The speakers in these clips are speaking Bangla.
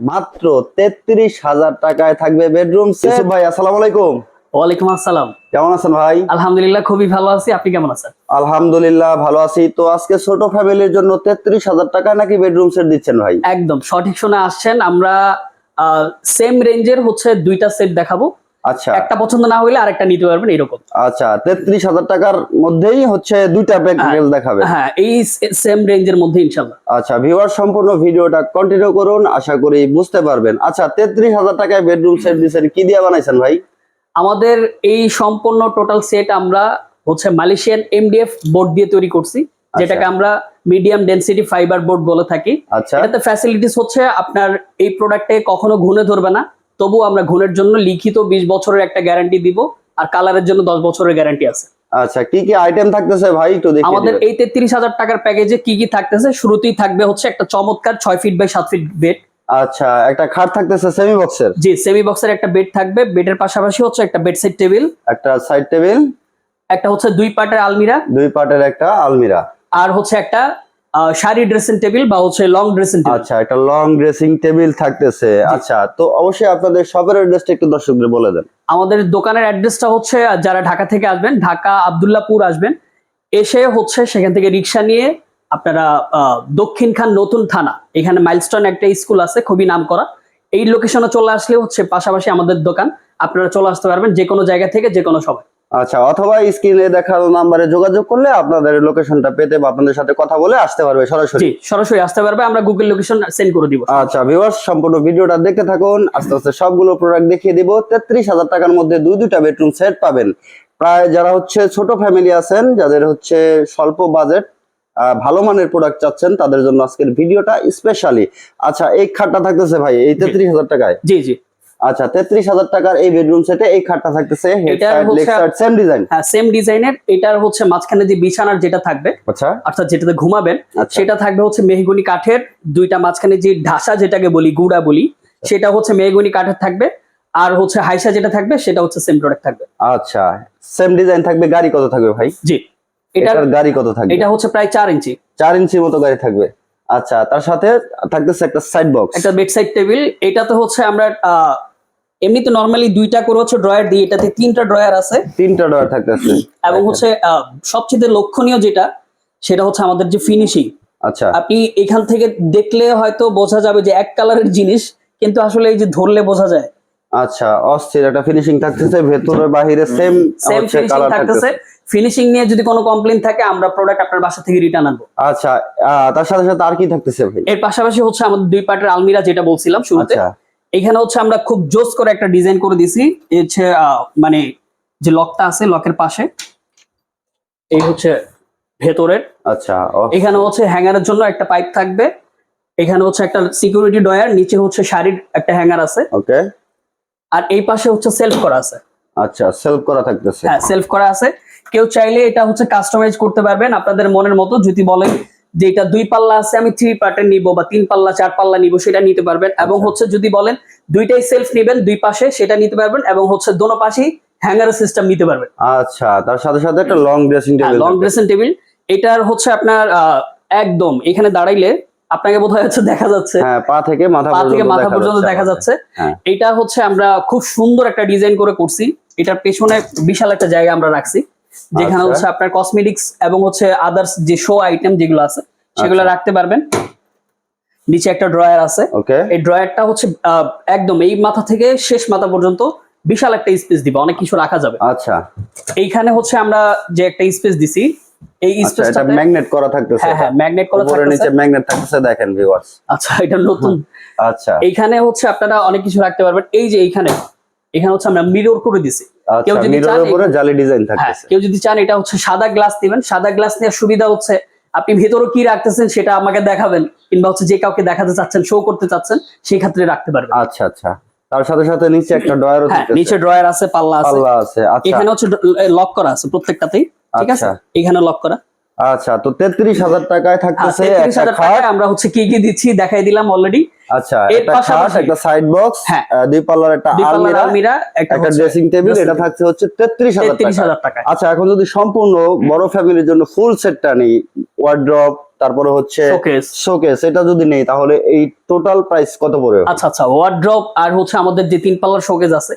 মাত্র তেত্রিশ হাজার টাকায় থাকবে বেডরুম সেট ভাই আসসালাম আলাইকুম। ওয়ালাইকুম আসসালাম। কেমন আছেন ভাই? আলহামদুলিল্লাহ খুবই ভালো আছি। আপনি কেমন আছেন? আলহামদুলিল্লাহ ভালো আছি। তো আজকে ছোট ফ্যামিলির জন্য তেত্রিশ হাজার টাকা নাকি বেডরুম সেট দিচ্ছেন ভাই? একদম সঠিক শুনে আসছেন। আমরা সেম রেঞ্জের হচ্ছে দুইটা সেট দেখাবো। আচ্ছা। একটা পছন্দ না হলে আরেকটা নিতে পারবেন এরকম। আচ্ছা তেত্রিশ হাজার টাকার মধ্যেই হচ্ছে দুইটা প্যাকেজ দেখাবে। হ্যাঁ এই সেম রেঞ্জের মধ্যে ইনশাল্লাহ আচ্ছা ভিউয়ার সম্পূর্ণ ভিডিওটা কন্টিনিউ করুন আশা করি বুঝতে পারবেন। আচ্ছা তেত্রিশ হাজার টাকায় বেডরুম সেট দিচ্ছেন কি দিয়ে বানাইছেন ভাই? আমাদের এই সম্পূর্ণ টোটাল সেট আমরা হচ্ছে মালয়েশিয়ান এমডিএফ বোর্ড দিয়ে তৈরি করছি যেটাকে আমরা মিডিয়াম ডেনসিটি ফাইবার বোর্ড বলে থাকি। আচ্ছা। এটাতে ফ্যাসিলিটিস হচ্ছে আপনার এই প্রোডাক্টে কখনো ঘুনে ধরবে না। তবু আমরা ঘুণের জন্য লিখিত বিশ বছরের একটা গ্যারান্টি দিব আর কালারের জন্য দশ বছরের গ্যারান্টি আছে। আচ্ছা কি কি আইটেম থাকতেছে ভাই? একটু দেখি আমাদের এই তেত্রিশ হাজার টাকার প্যাকেজে কি কি থাকতেছে? শুরুতেই থাকবে হচ্ছে একটা চমৎকার ছয় ফিট বাই সাত ফিট বেড আচ্ছা একটা খাট থাকতেছে সেমি বক্সের জি সেমি বক্সের একটা বেড থাকবে। বেডের পাশাপাশি হচ্ছে একটা বেড সাইড টেবিল একটা সাইড টেবিল একটা হচ্ছে দুই পাটের আলমিরা। দুই পার্টের একটা আলমিরা। আর হচ্ছে একটা শাড়ি ড্রেসিং টেবিল বা হচ্ছে লং ড্রেসিং টেবিল আচ্ছা একটা লং ড্রেসিং টেবিল থাকতেছে। আচ্ছা তো অবশ্যই আপনাদের শপের অ্যাড্রেসটা একটু দর্শকদের বলে দেন। আমাদের দোকানের অ্যাড্রেসটা হচ্ছে যারা ঢাকা থেকে আসবেন ঢাকা আবদুল্লাপুর আসবেন এসে হচ্ছে সেখান থেকে রিক্সা নিয়ে আপনারা আহ, দক্ষিণ খান নতুন থানা এখানে মাইলস্টোন একটা স্কুল আছে খুবই নাম করা এই লোকেশনে চলে আসলে হচ্ছে পাশাপাশি আমাদের দোকান আপনারা চলে আসতে পারবেন যে কোনো জায়গা থেকে যে কোনো সময়। আচ্ছা অথবা স্ক্রিনে দেখানো নাম্বারে যোগাযোগ করলে আপনাদের লোকেশনটা পেতে বা আপনাদের সাথে কথা বলে আসতে পারবে সরাসরি। সরাসরি আসতে পারবে আমরা গুগল লোকেশন সেন্ড করে দিব। আচ্ছা ভিউয়ার্স সম্পূর্ণ ভিডিওটা দেখতে থাকুন। আস্তে আস্তে সবগুলো প্রোডাক্ট দেখিয়ে দিব। তেত্রিশ হাজার টাকার মধ্যে দুই দুইটা বেডরুম সেট পাবেন। প্রায় যারা হচ্ছে ছোট ফ্যামিলি আছেন যাদের হচ্ছে স্বল্প বাজেট ভালো মানের প্রোডাক্ট চাচ্ছেন তাদের জন্য আজকের ভিডিওটা স্পেশালি আচ্ছা এই খাটটা থাকতেছে ভাই এই তেত্রিশ হাজার টাকায়? জি জি। আচ্ছা তেত্রিশ হাজার টাকার এই বেডরুম সেটে এই খাটটা থাকতেছে হেড এটা side leg side same design হ্যাঁ সেম ডিজাইনের এটার হচ্ছে মাঝখানে যে বিছানার যেটা থাকবে আচ্ছা। অর্থাৎ যেটাতে ঘুমাবেন আচ্ছা। সেটা থাকবে হচ্ছে মেহগুনি কাঠের দুইটা মাঝখানে যে ঢাসা যেটাকে বলি গুড়া বলি সেটা হচ্ছে মেহগুনি কাঠের থাকবে। আর হচ্ছে হাইসা যেটা থাকবে সেটা হচ্ছে সেম প্রোডাক্ট থাকবে। আচ্ছা সেম ডিজাইন থাকবে গাড়ি কত থাকবে ভাই? জি এটার গাড়ি কত থাকবে? এটা হচ্ছে প্রায় চার ইঞ্চি। চার ইঞ্চি মতো গাড়ি থাকবে। আচ্ছা তার সাথে থাকতেছে একটা সাইড বক্স একটা বেড সাইড টেবিল এটাতে হচ্ছে আমরা এমনিতে নরমালি দুইটা করে হচ্ছে ড্রয়ার দিই এটাতে তিনটা ড্রয়ার আছে। তিনটা ড্রয়ার থাকতেছে। এবং হচ্ছে আহ, সবচেয়ে লক্ষণীয় যেটা সেটা হচ্ছে আমাদের যে ফিনিশিং আচ্ছা। আপনি এখান থেকে দেখলে হয়তো বোঝা যাবে যে এক কালারের জিনিস কিন্তু আসলে এই যে ধরলে বোঝা যায়। আচ্ছা অস্থির একটা ফিনিশিং থাকতেছে ভেতরে বাহিরে সেম সেম ফিনিশিং কালার থাকতেছে। ফিনিশিং নিয়ে যদি কোনো কমপ্লেন থাকে আমরা প্রোডাক্ট আপনার বাসা থেকে রিটার্ন আনব। আচ্ছা তার সাথে সাথে আর কি থাকতেছে ভাই? এর পাশাপাশি হচ্ছে আমাদের দুই পার্টের আলমিরা যেটা বলছিলাম শুরুতে। আচ্ছা। এখানে হচ্ছে আমরা খুব জোস করে একটা ডিজাইন করে দিছি। এই হচ্ছে মানে যে লকটা আছে লকের পাশে এই হচ্ছে ভেতরের। আচ্ছা এখানে হচ্ছে হ্যাঙ্গারের জন্য একটা পাইপ থাকবে। এখানে হচ্ছে একটা সিকিউরিটি ডয়ার নিচে হচ্ছে শাড়ির একটা হ্যাঙ্গার আছে। ওকে আর এই পাশে হচ্ছে সেলফ করা আছে। আচ্ছা সেলফ করা থাকতেছে। হ্যাঁ সেলফ করা আছে। কেউ চাইলে এটা হচ্ছে কাস্টমাইজ করতে পারবেন। আপনাদের মনের মতো যদি বলেন যে এটা দুই পাল্লা আছে আমি থ্রি পার্টের নিব বা তিন পাল্লা চার পাল্লা নিব সেটা নিতে পারবেন। এবং হচ্ছে যদি বলেন দুইটাই সেলফ নেবেন দুই পাশে সেটা নিতে পারবেন এবং হচ্ছে দোনো পাশেই হ্যাঙ্গার সিস্টেম নিতে পারবেন। আচ্ছা তার সাথে সাথে একটা long dressing table long dressing table এটার হচ্ছে আপনার একদম এখানে দাঁড়াইলে আপনাকে বোধহয় হচ্ছে দেখা যাচ্ছে। হ্যাঁ পা থেকে মাথা পা থেকে মাথা পর্যন্ত দেখা যাচ্ছে। হ্যাঁ। এটা হচ্ছে আমরা খুব সুন্দর একটা ডিজাইন করে করছি। এটার পেছনে বিশাল একটা জায়গা আমরা রাখছি যেখানে আচ্ছা। হচ্ছে আপনার কসমেটিক্স এবং হচ্ছে আদার্স যে শো আইটেম যেগুলো আছে সেগুলো আচ্ছা। রাখতে পারবেন। নিচে একটা ড্রয়ার আছে। এই ড্রয়ারটা হচ্ছে একদম এই মাথা থেকে শেষ মাথা পর্যন্ত বিশাল একটা স্পেস দিবে অনেক কিছু রাখা যাবে। আচ্ছা। এইখানে হচ্ছে আমরা যে একটা স্পেস দিছি এই আচ্ছা এটা ম্যাগনেট করা থাকতেছে হ্যাঁ হ্যাঁ ম্যাগনেট করা উপরে নিচে ম্যাগনেট থাকতেছে দেখেন ভিউয়ার্স আচ্ছা এটা নতুন। আচ্ছা। এইখানে হচ্ছে আপনারা অনেক কিছু রাখতে পারবেন। এই যে এইখানে এখানে হচ্ছে আমরা মিরর করে দিছি। আচ্ছা কেউ যদি চান উপরে জালি ডিজাইন হ্যাঁ থাকতেছে। কেউ যদি চান এটা হচ্ছে সাদা গ্লাস দিবেন। সাদা গ্লাস নেওয়ার সুবিধা হচ্ছে আপনি ভেতরে কি রাখতেছেন সেটা আমাকে দেখাবেন কিংবা হচ্ছে যে কাউকে দেখাতে চাচ্ছেন শো করতে চাচ্ছেন সেই ক্ষেত্রে রাখতে পারবেন। আচ্ছা আচ্ছা। তার সাথে সাথে নিচে একটা ডয়ারও হ্যাঁ নিচে ড্রয়ার আছে পাল্লা আছে। পাল্লা আছে আচ্ছা। এখানে হচ্ছে লক করা আছে প্রত্যেকটাতেই। ঠিক আছে? আচ্ছা। এখানে লক করা। আচ্ছা তো তেত্রিশ হাজার টাকায় থাকতেছে আমরা হচ্ছে কি কি দিচ্ছি দেখাই দিলাম অলরেডি আচ্ছা একটা খাট একটা সাইড বক্স হ্যাঁ। দুই পাল্লার একটা আলমিরা একটা ড্রেসিং টেবিল এটা থাকছে হচ্ছে তেত্রিশ হাজার টাকা। আচ্ছা এখন যদি সম্পূর্ণ বড় ফ্যামিলির জন্য ফুল সেটটা নেই ওয়ার্ড্রপ তারপরে হচ্ছে শোকেস শোকেস এটা যদি নেই তাহলে এই টোটাল প্রাইস কত পড়বে? আচ্ছা আচ্ছা ওয়ার্ড্রপ আর হচ্ছে আমাদের যে তিন পাল্লার শোকেজ আছে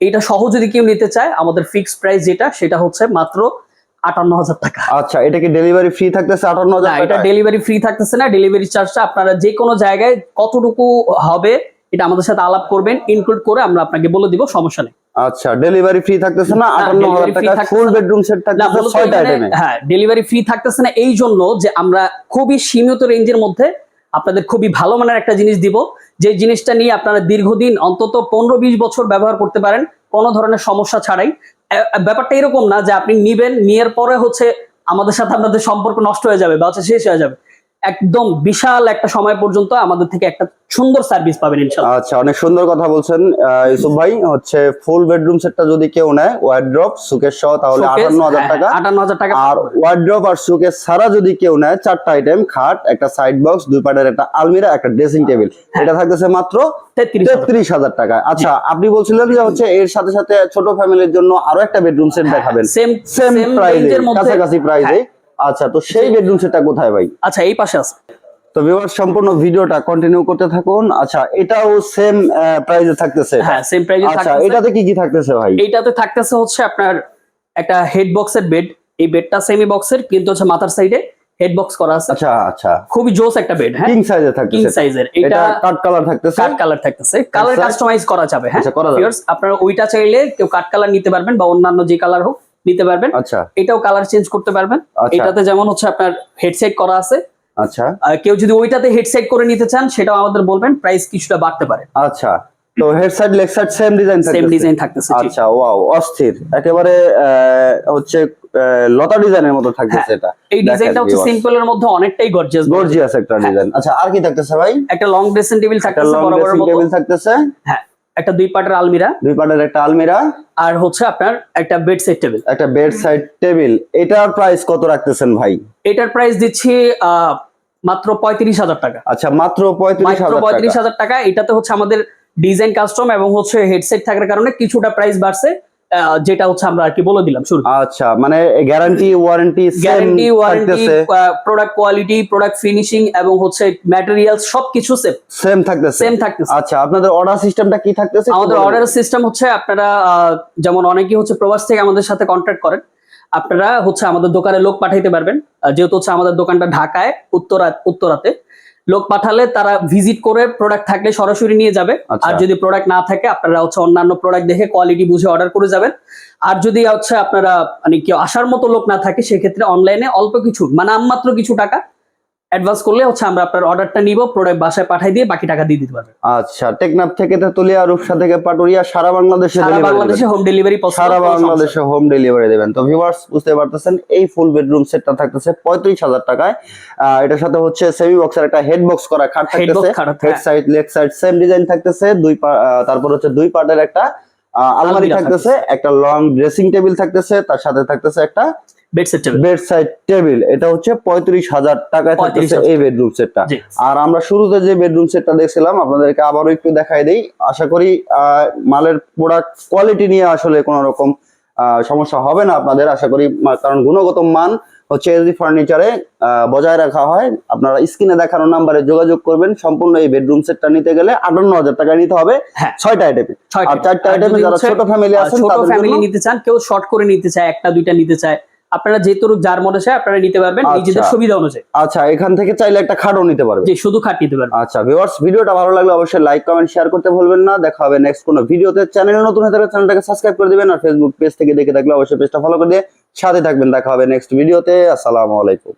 এইটা সহ যদি কেউ নিতে চায় আমাদের ফিক্সড প্রাইস যেটা সেটা হচ্ছে মাত্র আটান্ন হাজার টাকা। আচ্ছা এটা কি ডেলিভারি ফ্রি থাকতেছে আটান্ন হাজার এটা ডেলিভারি ফ্রি থাকতেছে না ডেলিভারি চার্জটা আপনারা যে কোনো জায়গায় কতটুকু হবে এটা আমাদের সাথে আলাপ করবেন ইনক্লুড করে আমরা আপনাকে বলে দিব সমস্যা নেই। আচ্ছা ডেলিভারি ফ্রি থাকতেছে না আটান্ন হাজার delivery free টাকা? ফুল বেডরুম সেট থাকতেছে মূলত ছয়টা আইটেমে হ্যাঁ ডেলিভারি ফ্রি থাকতেছে না এই জন্য যে আমরা খুবই সীমিত রেঞ্জের মধ্যে আপনাদের খুবই ভালো মানের একটা জিনিস দিব যে জিনিসটা নিয়ে আপনারা দীর্ঘদিন অন্তত পনেরো বিশ বছর ব্যবহার করতে পারেন কোনো ধরনের সমস্যা ছাড়াই। ব্যাপারটা এরকম না যে আপনি নিবেন, নিয়ের পরে হচ্ছে আমাদের সাথে আপনাদের সম্পর্ক নষ্ট হয়ে যাবে বা হচ্ছে শেষ হয়ে যাবে। একদম বিশাল একটা সময় পর্যন্ত আমাদের থেকে একটা সুন্দর সার্ভিস পাবেন ইনশাল্লাহ। আচ্ছা অনেক সুন্দর কথা বলছেন ইউসুফ ভাই। হচ্ছে ফুল বেডরুম সেটটা যদি কেউ নেয় ওয়ার্ড্রপ সুকেশ সহ তাহলে Showcase, আটান্ন হাজার হ্যাঁ, টাকা। আটান্ন হাজার টাকা। আর ওয়ার্ড্রপ আর সুকেস সারা যদি কেউ নেয় চারটা আইটেম খাট একটা সাইড বক্স দুই পাটের একটা আলমিরা একটা ড্রেসিং টেবিল এটা থাকতেছে মাত্র তেত্রিশ তেত্রিশ হাজার টাকায় আচ্ছা আপনি বলছিলেন যে হচ্ছে এর সাথে সাথে ছোট ফ্যামিলির জন্য আরও একটা বেডরুম সেট দেখাবেন। সেম সেম মধ্যে কাছাকাছি প্রাইজে আচ্ছা তো সেই বেডরুম সেটটা কোথায় ভাই? আচ্ছা এই পাশে আছে। তো ভিউয়ার সম্পূর্ণ ভিডিওটা কন্টিনিউ করতে থাকুন। আচ্ছা এটাও সেম প্রাইজে থাকতেছে? হ্যাঁ সেম প্রাইজে আচ্ছা এটাতে কি কি থাকতেছে ভাই? এইটাতে থাকতেছে হচ্ছে আপনার একটা হেড বক্সের বেড এই বেডটা সেমি বক্সের কিন্তু হচ্ছে মাথার সাইডে হেড বক্স করা আছে। আচ্ছা আচ্ছা। খুবই জোস একটা বেড হ্যাঁ? কিং সাইজে কিং সাইজের এটা। কাট কালার থাকতেছে? কাট কালার থাকতেছে। কালার আচ্ছা। কাস্টমাইজ করা যাবে হ্যাঁ? আচ্ছা, করা যাবে। আপনারা ওইটা চাইলে কেউ কাট কালার নিতে পারবেন বা অন্যান্য যে কালার হোক। নিতে পারবেন। আচ্ছা। এটাও কালার চেঞ্জ করতে পারবেন। আচ্ছা। এটাতে যেমন হচ্ছে আপনার হেডসেট করা আছে। আচ্ছা। আর কেউ যদি ওইটাতে হেডসেট করে নিতে চান সেটাও আমাদের বলবেন প্রাইস কিছুটা বাড়তে পারে। আচ্ছা। তো head side leg side same design same design থাকতেছে আচ্ছা ওয়াও অস্থির। একেবারে হচ্ছে লতা ডিজাইনের মতো থাকতেছে এটা। এই ডিজাইনটা হচ্ছে সিম্পল এর মধ্যে অনেকটাই গর্জিয়াস গর্জিয়াস একটা ডিজাইন আচ্ছা আর কি থাকতেছে ভাই? একটা লং ড্রেসিং টেবিল থাকতেছে লং বরাবরের টেবিল থাকতেছে? হ্যাঁ। একটা দুই পাটের আলমিরা। দুই পাটের একটা আলমিরা। আর হচ্ছে আপনার একটা বেড সাইড টেবিল একটা বেড সাইড টেবিল এটার প্রাইস কত রাখতেছেন ভাই? এটার প্রাইস দিচ্ছি আহ, মাত্র পঁয়ত্রিশ হাজার টাকা। আচ্ছা মাত্র পঁয়ত্রিশ মাত্র হাজার টাকা। এটাতে হচ্ছে আমাদের ডিজাইন কাস্টম এবং হচ্ছে হেডসেট থাকার কারণে কিছুটা প্রাইস বাড়ছে। যেটা হচ্ছে আমরা আর কি বলে দিলাম শুরু। আচ্ছা মানে guarantee warranty guarantee warranty product quality product finishing এবং হচ্ছে ম্যাটেরিয়াল সবকিছু সেম সেম থাকতেছে? সেম থাকতেছে। আচ্ছা আপনাদের অর্ডার সিস্টেমটা কি থাকতেছে আমাদের অর্ডার সিস্টেম হচ্ছে আপনারা যেমন অনেকেই হচ্ছে প্রবাস থেকে আমাদের সাথে কন্ট্যাক্ট করেন আপনারা হচ্ছে আমাদের দোকানে লোক পাঠাইতে পারবেন। যেহেতু হচ্ছে আমাদের দোকানটা ঢাকায় উত্তরা উত্তরাতে। লোক পাঠালে তারা ভিজিট করে প্রোডাক্ট থাকলে সরাসরি নিয়ে যাবে আচ্ছা। আর যদি প্রোডাক্ট না থাকে আপনারা হচ্ছে অন্যান্য প্রোডাক্ট দেখে কোয়ালিটি বুঝে অর্ডার করে যাবেন আর যদি হচ্ছে আপনারা মানে কেউ আসার মতো লোক না থাকে সেক্ষেত্রে অনলাইনে অল্প কিছু মানে আমমাত্র কিছু টাকা অ্যাডভান্স করলে হচ্ছে আমরা আপনার অর্ডারটা নিব প্রোডাক্ট বাসায় পাঠিয়ে দিয়ে বাকি টাকা দিয়ে দিতে পারবেন আচ্ছা টেকনাফ থেকে তেতুলিয়া রূপসা থেকে পাটুরিয়া সারা বাংলাদেশে সারা বাংলাদেশে হোম ডেলিভারি সারা বাংলাদেশে হোম ডেলিভারি দেবেন। তো ভিউয়ার্স বুঝতে পারতেছেন এই ফুল বেডরুম সেটটা থাকতেছে পঁয়ত্রিশ হাজার টাকায়। এটার সাথে হচ্ছে সেমি বক্সের একটা হেড বক্স করা খাট থাকতেছে। Head. Side leg side same design থাকতেছে। দুই তারপর হচ্ছে দুই পার্টের একটা আলমারি থাকতেছে একটা লং ড্রেসিং টেবিল থাকতেছে তার সাথে থাকতেছে একটা বেড সেট টেবিল এটা হচ্ছে পঁয়ত্রিশ হাজার টাকায় থাকতেছে এই বেডরুম সেটটা আর আমরা শুরুতে যে বেডরুম সেটটা দেখছিলাম আপনাদেরকে আবারও একটু দেখাই দিই। আশা করি আহ, মালের প্রোডাক্ট কোয়ালিটি নিয়ে আসলে কোনো রকম সমস্যা হবে না আপনাদের আশা করি কারণ গুণগত মান হচ্ছে এসডি ফার্নিচারে বজায় রাখা হয়। আপনারা স্ক্রিনে দেখানো নাম্বারে যোগাযোগ করবেন। সম্পূর্ণ এই বেডরুম সেটটা নিতে গেলে আটান্ন হাজার টাকা নিতে হবে হ্যাঁ। ছয়টা আইটেমে আর চারটা আইটেমে যারা ছোট ফ্যামিলি আছেন ছোট ফ্যামিলি নিতে চান কেউ শর্ট করে নিতে চায় একটা দুইটা নিতে চায়। আপনারা যে তরুক যার মনে চায় আপনারা নিতে পারবেন আচ্ছা। নিজেদের সুবিধা অনুযায়ী। আচ্ছা এখান থেকে চাইলে একটা খাটও নিতে পারবেন। জি শুধু খাট নিতে পারবেন। আচ্ছা ভিউয়ার্স ভিডিওটা ভালো লাগলে অবশ্যই লাইক কমেন্ট শেয়ার করতে ভুলবেন না। দেখা হবে নেক্সট কোনো ভিডিওতে। চ্যানেলে নতুন হয়ে থাকলে চ্যানেলটাকে সাবস্ক্রাইব করে দিবেন আর ফেসবুক পেজ থেকে দেখে থাকলে অবশ্যই পেজটা ফলো করে দিয়ে সাথে থাকবেন। দেখা হবে নেক্সট ভিডিওতে আসসালামু আলাইকুম।